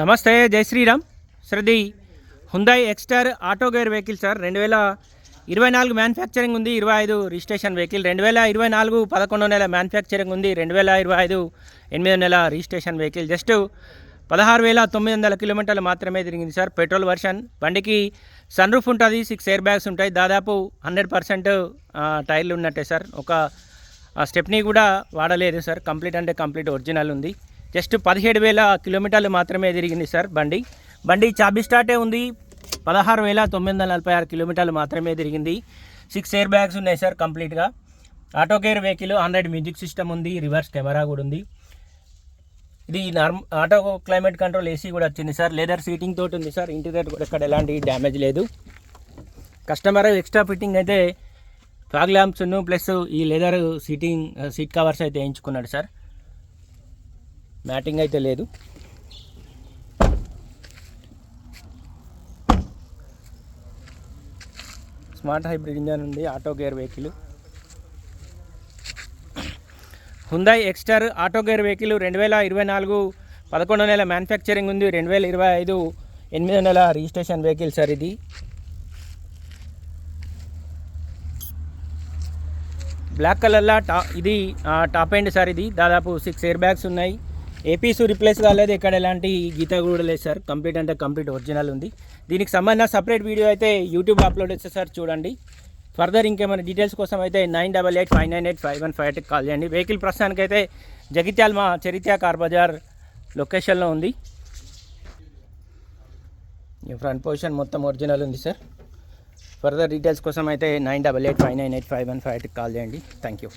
నమస్తే జై Shriram. శ్రద్ధి. Hyundai Exter auto gear vehicle sir రెండు వేల ఇరవై నాలుగు మ్యానుఫ్యాక్చరింగ్ ఉంది ఇరవై ఐదు రిజిస్ట్రేషన్ వెహికల్ రెండు వేల ఇరవై నాలుగు పదకొండో నెల మ్యానుఫ్యాక్చరింగ్ ఉంది రెండు వేల ఇరవై ఐదు ఎనిమిదో నెల రిజిస్ట్రేషన్ వెహికల్ జస్ట్ పదహారు వేల తొమ్మిది వందల కిలోమీటర్లు మాత్రమే తిరిగింది సార్ పెట్రోల్ వర్షన్ బండికి సన్ రూఫ్ ఉంటుంది సిక్స్ ఎయిర్ బ్యాగ్స్ ఉంటాయి. దాదాపు హండ్రెడ్ పర్సెంట్ టైర్లు ఉన్నట్టే సార్ ఒక స్టెప్ని కూడా వాడలేదు సార్ కంప్లీట్ అంటే కంప్లీట్ ఒరిజినల్ ఉంది. జస్ట్ పదిహేడు వేల కిలోమీటర్లు మాత్రమే తిరిగింది సార్ బండి. బండి చాబీ స్టార్టే ఉంది. పదహారు వేల తొమ్మిది వందల నలభై ఆరు కిలోమీటర్లు మాత్రమే తిరిగింది. సిక్స్ ఎయిర్ బ్యాగ్స్ ఉన్నాయి సార్ కంప్లీట్గా. Auto gear vehicle hundred music system ఉంది రివర్స్ కెమెరా కూడా ఉంది. ఇది నార్మ ఆటో క్లైమేట్ కంట్రోల్ ఏసీ కూడా వచ్చింది సార్. లెదర్ సీటింగ్ తోటి ఉంది సార్. ఇంటీరియర్ కూడా ఇక్కడ ఎలాంటి డ్యామేజ్ లేదు. కస్టమర్ ఎక్స్ట్రా ఫిట్టింగ్ అయితే ఫాగ్ ల్యాంప్స్ను ప్లస్ ఈ లెదర్ సీటింగ్ సీట్ కవర్స్ అయితే వేయించుకున్నాడు సార్. మ్యాటింగ్ అయితే లేదు. స్మార్ట్ హైబ్రిడ్ ఇంజన్ ఉంది auto gear vehicle. Hyundai Exter auto gear vehicle రెండు వేల ఇరవై నాలుగు పదకొండో నెల మ్యానుఫ్యాక్చరింగ్ ఉంది రెండు వేల ఇరవై ఐదు ఎనిమిదో నెల రిజిస్ట్రేషన్ వెహికల్ సార్ ఇది. బ్లాక్ కలర్లో టా ఇది టాప్ ఎండ్ సార్ ఇది. దాదాపు సిక్స్ ఎయిర్ బ్యాగ్స్ ఉన్నాయి. ఏపీసు రిప్లేస్ కాలేదు. ఇక్కడ ఎలాంటి గీత కూడా లేదు సార్. కంప్లీట్ అంటే కంప్లీట్ ఒరిజినల్ ఉంది. దీనికి సంబంధించిన సపరేట్ వీడియో అయితే యూట్యూబ్లో అప్లోడ్ చేస్తే సార్ చూడండి. ఫర్దర్ ఇంకేమైనా డీటెయిల్స్ కోసం అయితే nine double eight five nine eight five one five ఎయిట్కి కాల్ చేయండి. వెహికల్ ప్రస్తుతానికి అయితే జగిత్యాల మా చరిత్య కార్ బజార్ లొకేషన్లో ఉంది. ఫ్రంట్ పొజిషన్ మొత్తం ఒరిజినల్ ఉంది సార్. ఫర్దర్ డీటెయిల్స్ కోసం అయితే nine double eight five nine eight five one five ఎయిట్కి కాల్ చేయండి. Thank you